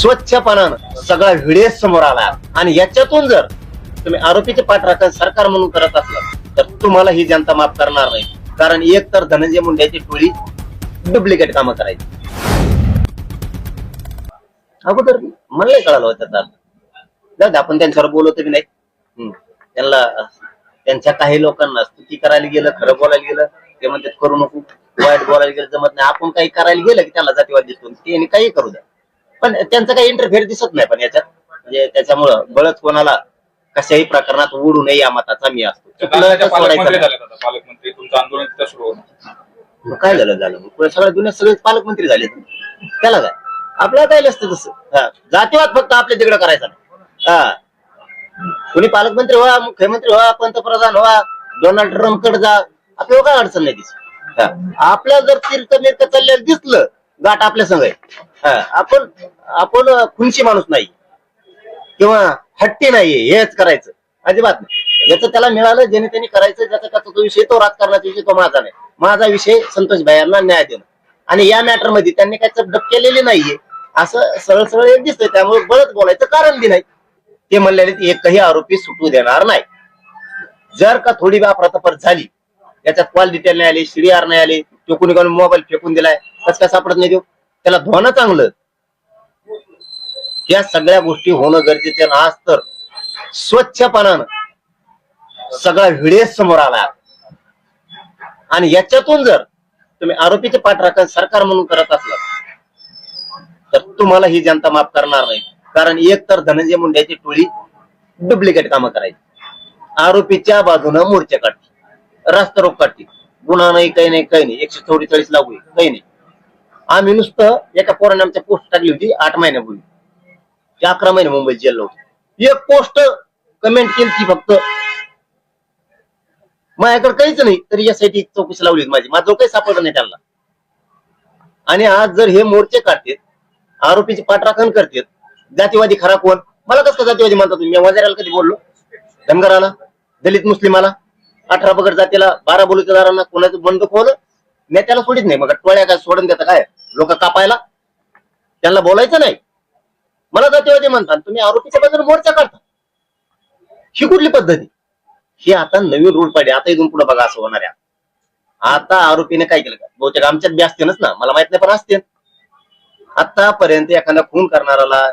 स्वच्छपणानं सगळा व्हिडिओ समोर आला. आणि याच्यातून जर तुम्ही आरोपीचे पाठराखण सरकार म्हणून करत असला तर तुम्हाला ही जनता माफ करणार नाही. कारण एक तर धनंजय मुंड्याची टोळी डुप्लिकेट कामं करायची. अगोदर मला कळालं होतं त्याचा जाऊ आपण त्यांच्यावर बोलवतो की नाही. हम्म. त्यांना त्यांच्या काही लोकांना स्तुती करायला गेलं खरं बोलायला गेलं ते म्हणतात करू नको वाईट बोलायला गेलं जमत नाही. आपण काही करायला गेलं की त्याला जातीवाद दिसतो. ते काही करू द्या. पण त्यांचा काही इंटरफेअर दिसत नाही पण याच्यात. म्हणजे त्याच्यामुळं बळच कोणाला कशाही प्रकरणात उडू नये या मताचा मी असतो. चुकलं तर नाशिकच्या पालकमंत्री सोडायचं झाले आता पालकमंत्री तुमचं आंदोलन तिथं सुरू होणार. मग काय झालं झालं? मग सगळ्या दुनिया सगळे पालकमंत्री झाले. त्याला काय आपल्याला काय नसतं तसं? हा. जातीवाद फक्त आपल्या तिकडे करायचा नाही. हा. कुणी पालकमंत्री व्हा मुख्यमंत्री व्हा पंतप्रधान व्हा डोनाल्ड ट्रम्पकडे जा. आपल्याला काय अडचण नाही दिसत. हा. आपल्याला जर तीर्थ मिर्क चाललेलं दिसलं गाठ आपल्या संग आहे. हा. आपण आपण खुनशी माणूस नाही. किंवा हट्टी नाहीये हेच करायचं. अजिबात नाही. ज्याचं त्याला मिळालं ज्याने त्यांनी करायचं ज्याचा त्याचा तो विषय तो राजकारणाचा विषय तो माझा नाही. माझा विषय संतोष भायांना न्याय देणं. आणि या मॅटरमध्ये त्यांनी काही चपडप केलेली नाहीये. असं सरळ सरळ एक दिसतंय. त्यामुळे बळच बोलायचं कारण बी नाही. ते म्हणलेले एकही आरोपी सुटू देणार नाही. जर का थोडी अफरातफर झाली त्याच्यात कॉल डिटेल नाही आली सीडीआर नाही आली तो कुणी कोणी मोबाईल फेकून दिलाय कस काय सापडत नाही देऊ? त्याला धुवानं चांगलं. या सगळ्या गोष्टी होणं गरजेचे आहे. आज तर स्वच्छपणानं सगळा व्हिडिओ समोर आला. आणि याच्यातून जर तुम्ही आरोपीचे पाठराखण सरकार म्हणून करत असला तर तुम्हाला ही जनता माफ करणार नाही. कारण एक तर धनंजय मुंड्याची टोळी डुप्लिकेट कामं करायची. आरोपीच्या बाजूनं मोर्चा काढते रास्ता रोग काढते गुन्हा नाही काही नाही काही नाही. एकशे चौवेचाळीस लागू काही नाही. आम्ही नुसतं एका पोराने आमच्या पोस्ट टाकली होती आठ महिन्यापूर्वी. ते अकरा महिने मुंबईत जेल होते. एक पोस्ट कमेंट केली ती फक्त. माझ्याकडे काहीच नाही तरी यासाठी चौकशी लावली माझी. माझं काही सापडलं नाही त्यांना. आणि आज जर हे मोर्चे काढतेत आरोपीची पाठराखण करतेत जातीवादी खरा कोण? मला कसं जातीवादी म्हणता तुम्ही? मी वजाराला कधी बोललो? धनगराला? दलित मुस्लिमाला? अठरा बगड जातीला बारा बोलुतेदारांना कोणाचं बंद खोलं नेत्याला सोडित नाही. मग टोळ्या काय सोडून देता काय? लोक कापायला? त्यांना बोलायचं नाही. मला जातीवादी म्हणतात तुम्ही आरोपीच्या बाजूने मोर्चा काढता. ही कुठली पद्धती? ही आता नवीन रूल पाहिजे आता इथून पुढे बघा असं होणार आहे. आता आरोपीने काय केलं? का बहुतेक आमच्यात बी असतेनच ना. मला माहीत नाही पण असते आतापर्यंत एखादा खून करणाराला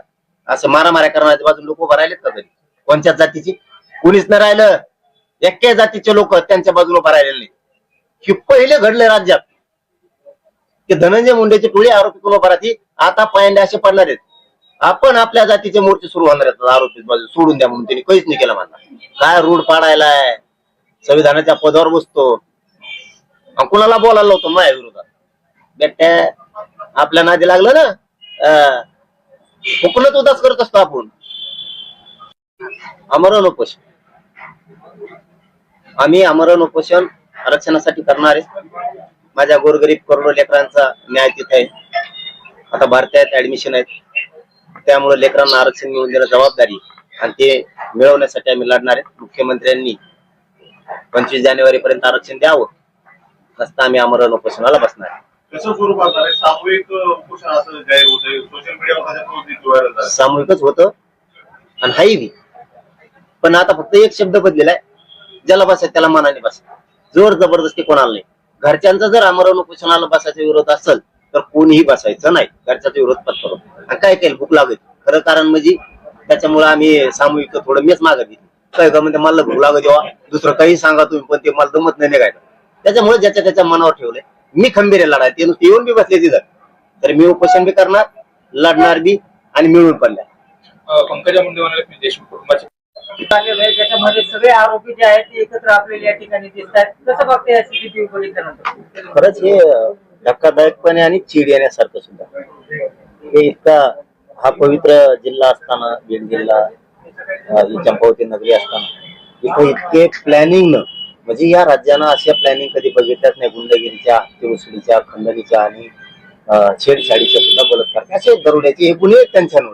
असं मारामाऱ्या करणाऱ्या बाजून लोक उभं राहिलेत का तरी कोणत्याच जातीची? कुणीच नाही राहिलं. एक्या जातीचे लोक त्यांच्या बाजूने उभं राहिलेले नाही की पहिले घडले राज्यात. की धनंजय मुंडेची टोळी आरोपी कुलोपराची आता पायंडे असे पडणार आहेत. आपण आपल्या जातीचे मोर्चे सुरू होणार आहेत आरोपी बाजू सोडून द्या म्हणून त्यांनी. काहीच नाही केलं म्हणणार काय रूढ पाडायलाय? संविधानाच्या पदावर बसतो. कुणाला बोलायला होतो माझ्या विरोधात. बेट्या आपल्या नादी लागलं ना? अं, उदास करत असतो आपण. अमरण उपोषण आम्ही अमरण उपोषण आरक्षणासाठी करणार आहे माझ्या गोरगरीब करोडो लेकरांचा न्याय तिथे आहे. आता भारतात ऍडमिशन आहेत. त्यामुळे लेकरांना आरक्षण मिळवून देणं जबाबदारी. आणि ते मिळवण्यासाठी आम्ही लढणार आहे मुख्यमंत्र्यांनी पंचवीस जानेवारी पर्यंत आरक्षण द्यावं. नसता आम्ही आमरण उपोषणाला बसणार. आहे. सामूहिकच होतं. आणि हाही पण आता फक्त एक शब्द बदलेला आहे. ज्याला बसायचं त्याला मनाने बसा. जोर जबरदस्ती कोणाला नाही. घरच्यांचा जर आमरण उपोषणाला बसायचा विरोध असेल तर कोणीही बसायचं नाही. घरच्याचा विरोध पत्करो आणि काय केलं? भूक लागत खरं कारण म्हणजे त्याच्यामुळे आम्ही सामूहिक थोडं मीच मागत घेतली. काय का म्हणजे मला भूक लागत जेव्हा. दुसरं काही सांगा तुम्ही पण ते मला जमत नाही निघायचं त्याच्यामुळे ज्याच्या त्याच्या मनावर ठेवलंय. मी खंबीर लढाय ते नुसते येऊन बी बसले तिथं. तर मी उपोषण बी करणार लढणार बी आणि मिळून पण पंकजा मुंडे म्हणाले देशमुख कुटुंबाचे खरच आहे म्हणजे सगळे आरोपी जे आहेत ते एकत्र आपल्याला या ठिकाणी दिसत आहेत. कसं बघते या सीसीटीव्ही बघितल्यानंतर? खरंच हे धक्कादायकपणे आणि चिड येण्यासारखं सुद्धा. हे इतका हा पवित्र जिल्हा असताना बीड जिल्हा ही चंपावती नगरी असताना इथं इतके प्लॅनिंग न म्हणजे या राज्यानं अशा प्लॅनिंग कधी बघितल्याच नाही. गुंडगिरीच्या तिरुसडीच्या खंडणीच्या आणि छेडछाडीच्या सुद्धा बलात्कार असे दरोड्याचे हे गुन्हे त्यांच्या त्यांच्यावर.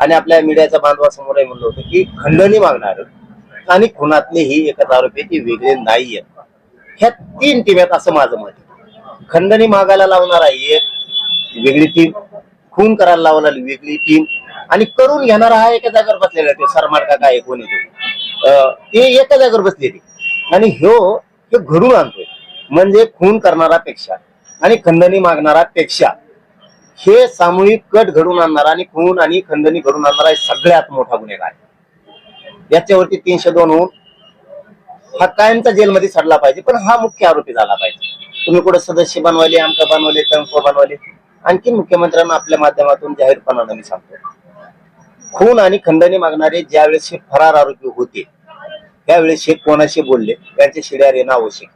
आणि आपल्या मीडियाच्या बांधवासमोर म्हणलं होतं की खंडणी मागणार आणि खुनातले ही एकच आरोपी ती वेगळे नाहीये. ह्या तीन टीम आहेत असं माझं मत आहे. खंडणी मागायला लावणारा एक वेगळी टीम खून करायला लावणारी वेगळी टीम आणि करून घेणारा हा एका जागेवर बसलेला आहे. तो काय कोणी तो. अं, ते एका जागेवर बसलेली आणि ह्यो हे घडून आणतोय. म्हणजे खून करणारा पेक्षा आणि खंडणी मागणारा पेक्षा हे सामूहिक कट घडून आणणार आणि खून आणि खंडणी घडून आणणारा हे सगळ्यात मोठा गुन्हेगार आहे. याच्यावरती तीनशे दोन होऊन हा कायमचा जेलमध्ये सडला पाहिजे पण हा मुख्य आरोपी झाला पाहिजे. तुम्ही कुठे सदस्य बनवाले आमका बनवले तंको बनवले आणखी मुख्यमंत्र्यांना आपल्या माध्यमातून जाहीरपणानं मी सांगतो. खून आणि खंडणी मागणारे ज्यावेळेस हे फरार आरोपी होते त्यावेळेस हे कोणाशी बोलले त्यांचे शिड्यार येणं आवश्यक.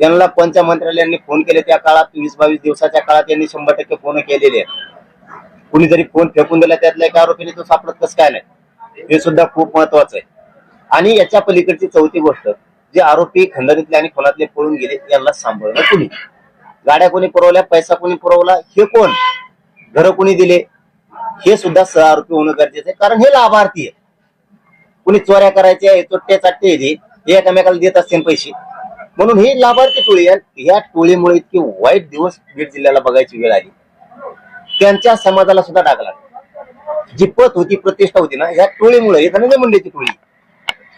यांना पंचमंत्र्यांनी फोन केले त्या काळात वीस बावीस दिवसाच्या काळात त्यांनी शंभर टक्के फोन केलेले आहेत. कुणी जरी फोन फेकून दिला त्यातल्या एका आरोपीने तो सापडत कसं काय नाही? हे सुद्धा खूप महत्वाचं आहे. आणि याच्या पलीकडची चौथी गोष्ट जे आरोपी खंडणीतले आणि खोलातले पळून गेले यांना सांभाळणं कुणी? गाड्या कोणी पुरवल्या पैसा कोणी पुरवला हे कोण? घर कोणी दिले? हे सुद्धा सह आरोपी होणं गरजेचं आहे कारण हे लाभार्थी आहे कुणी चोऱ्या करायच्या चोट्टे चाट्टे हे एकमेकाला देत असतील पैसे. म्हणून ही लाभार्थी टोळी या टोळीमुळे इतके वाईट दिवस बीड जिल्ह्याला बघायची वेळ आली. त्यांच्या समाजाला सुद्धा टाकला जी पत होती प्रतिष्ठा होती ना ह्या टोळीमुळे हे धनंजय मुंडेची टोळी.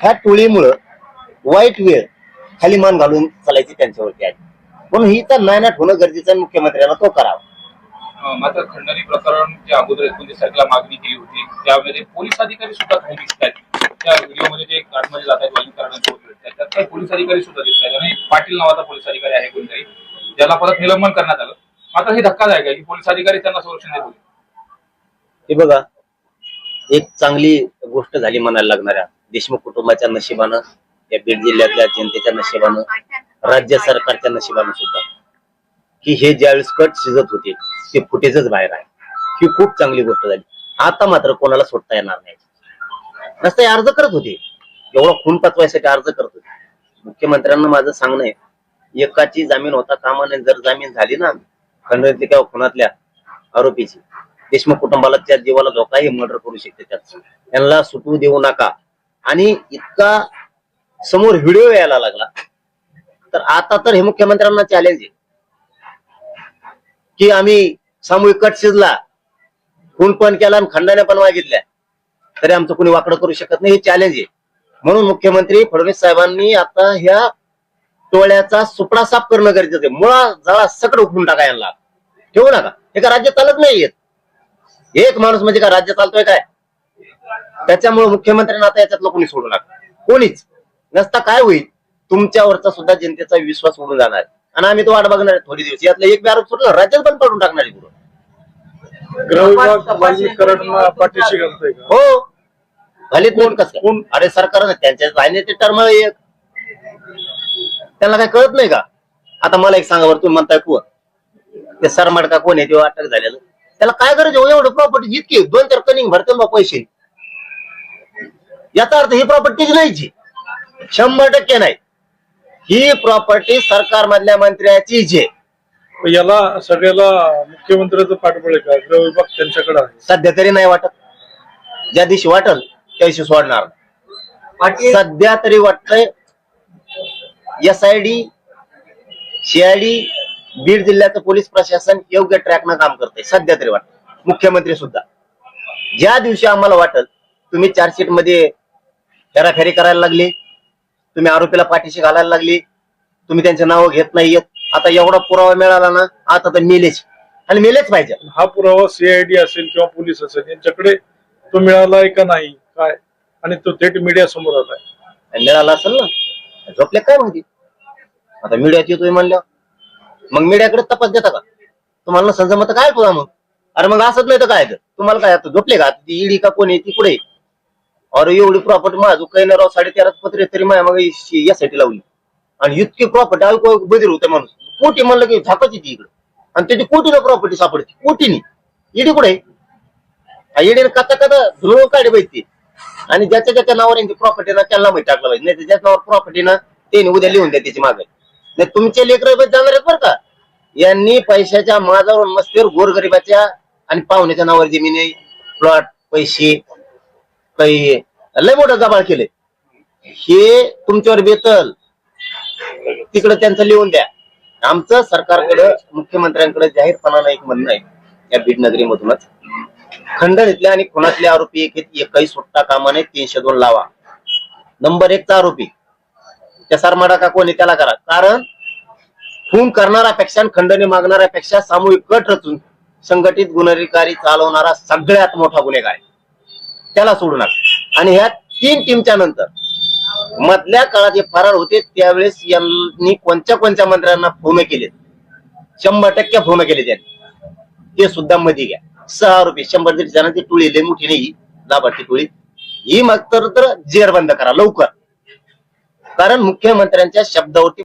ह्या टोळीमुळं वाईट वेळ खाली मान घालून चालायची त्यांच्यावरती आहे म्हणून ही तर नायनाट होणं गरजेचं आहे मुख्यमंत्र्यांना तो करावा. मात्र खंडणी प्रकरण जे अगोदर एकोणतीस तारखेला मागणी केली होती त्यामध्ये पोलीस अधिकारी सुद्धा काही दिसत आहेत. त्या व्हिडिओमध्ये जे कारमध्ये जात आहेत वाईकरणांसोबत भेटतात त्यात काही पोलीस अधिकारी सुद्धा दिसत आहेत. आणि पाटील नावाचा पोलीस अधिकारी आहे कोणतरी. ज्याला परत निलंबन करण्यात आलं. मात्र हे धक्कादायक आहे की पोलीस अधिकारी त्यांना संरक्षण देत होते. हे बघा एक चांगली गोष्ट झाली म्हणायला लागणाऱ्या. देशमुख कुटुंबाच्या नशिबानं या बीड जिल्ह्यातल्या जनतेच्या नशिबानं राज्य सरकारच्या नशिबानं सुद्धा. की हे ज्यावेळेस कट शिजत होते ते फुटेजच बाहेर आहे. ही खूप चांगली गोष्ट झाली. आता मात्र कोणाला सोडता येणार नाही. नसता अर्ज करत होते. एवढा खून पचवायसाठी अर्ज करत होते. मुख्यमंत्र्यांना माझं सांगणं आहे एकाची जामीन होता कामा नये जर जामीन झाली ना खंडणीतली किंवा खुनातल्या आरोपीची देशमुख कुटुंबाला त्या जीवाला धोकाही मर्डर करू शकते त्यात. यांना सुटू देऊ नका. आणि इतका समोर व्हिडिओ यायला लागला. तर आता तर हे मुख्यमंत्र्यांना चॅलेंज आहे. की आम्ही सामूहिक कट शिजला खून पण केला आणि खंडाने पण मागितल्या. तरी आमचं कोणी वाकडं करू शकत नाही हे चॅलेंज आहे. म्हणून मुख्यमंत्री फडणवीस साहेबांनी आता ह्या टोळ्याचा सुपडा साफ करणं गरजेचं आहे. मुळा जळा सकड उठून टाका यांना. ठेवू नका. हे का राज्य चालत नाहीयेत एक माणूस म्हणजे का राज्य चालतोय काय? त्याच्यामुळे मुख्यमंत्र्यांना आता याच्यातलं कोणी सोडू नका. कोणीच. नसता काय होईल? तुमच्यावरचा सुद्धा जनतेचा विश्वास उडून जाणार. आणि आम्ही तो वाट बघणार आहे थोडी दिवस. यातला एक बी आरोप सुटला राज्यात पण पडून टाकणार आहे हो. घालीत कोण कसं? अरे सरकारनं त्यांच्या राहणे ते टर्म एक. त्यांना काय कळत नाही का? आता मला एक सांगा बरं तुम्ही म्हणताय कोण ते सरमाड का कोण आहे ते अटक झालेलं? त्याला काय गरज हो एवढं प्रॉपर्टी जितकी दोन चार कनिंग भरते बा पैसे. याचा अर्थ ही प्रॉपर्टीच नाहीची शंभर टक्के नाही. ही प्रॉपर्टी सरकार मधल्या मंत्र्याची जे याला सगळ्याला मुख्यमंत्र्याचं पाठबळ आहे का? विभाग त्यांच्याकडे सध्या तरी नाही वाटत. ज्या दिवशी वाटल दिवशी सोडणार. पाटील सध्या तरी वाटतंय S I D CID Beed जिल्ह्याचं पोलीस प्रशासन योग्य ट्रॅकनं काम करतंय सध्या तरी वाटत मुख्यमंत्री सुद्धा. ज्या दिवशी आम्हाला वाटल तुम्ही चार्जशीटमध्ये हेराफेरी करायला लागली तुम्ही आरोपीला पाठीशी घालायला लागली तुम्ही त्यांचे नाव घेत नाहीयेत आता एवढा पुरावा मिळाला ना आता तर मेलेच. आणि मेलेच पाहिजे. हा पुरावा सीआयडी असेल किंवा पोलीस असेल यांच्याकडे तो मिळालाय का नाही? काय? आणि तो थेट मीडिया समोर आलाय. मिळाला असेल ना? झोपल्या काय माहिती आता मीडियात येतोय म्हणल्या मग मीडियाकडे तपास देता का? तुम्हाला समजा मग काय तुला मग अरे मग असत नाही तर काय तर? तुम्हाला काय आता झोपले का? ती ईडी का कोण आहे? ती कुठे अरे एवढी प्रॉपर्टी माझं काही राव साडे तेरा पत्रे तरी माझ्या मग यासाठी लावली. आणि इतकी प्रॉपर्टी ऐकू ऐकू बधीर होते माणूस. कोटी म्हणलं की झाकाची ती इकडे. आणि त्याची कोटीनं प्रॉपर्टी सापडते. कोटीनी. ईडी कुठे आहे? ईडीने कथा कथा धुळून काढे पाहिजे आणि ज्याच्या ज्याच्या नावावर यांची प्रॉपर्टी ना त्यांना माहिती टाकलं पाहिजे. नाही तर ज्याच्या नावावर प्रॉपर्टी ना त्यांनी उद्या लिहून द्या त्याची मागे नाही तुमचे लेकर जाणार आहेत बरं का? यांनी पैशाच्या माझावर मस्तीवर गोरगरिबाच्या आणि पाहुण्याच्या नावावर जमिनी प्लॉट पैसे काही लय मोठं जबाळ केले हे तुमच्यावर बेतल. तिकडे त्यांचं लिहून द्या. आमचं सरकारकडे मुख्यमंत्र्यांकडे जाहीरपणाला एक म्हणणं आहे. या बीड नगरीमधूनच खंडणीतले आणि खुनातले आरोपी एक एकही सुट्टा कामाने तीनशे दोन लावा. नंबर एकचा आरोपी. त्या सरमाडा का कोणी त्याला करा. कारण खून करणाऱ्यापेक्षा आणि खंडणी मागणाऱ्यापेक्षा सामूहिक कट रचून संघटित गुन्हेगारी चालवणारा सगळ्यात मोठा गुन्हेगार आहे. त्याला सोडू नका. आणि ह्या तीन टीमच्या नंतर मधल्या काळात जे फरार होते त्यावेळेस यांनी कोणत्या कोणत्या मंत्र्यांना फोन केले शंभर टक्के फोन केले त्यांनी ते सुद्धा मध्ये घ्या. सहा रुपये शंभर दीड जणांची टोळी लय मोठी नाही लाभार्थी टोळी. ही मग तर तर जेर बंद करा लवकर. कारण मुख्यमंत्र्यांच्या शब्दावरती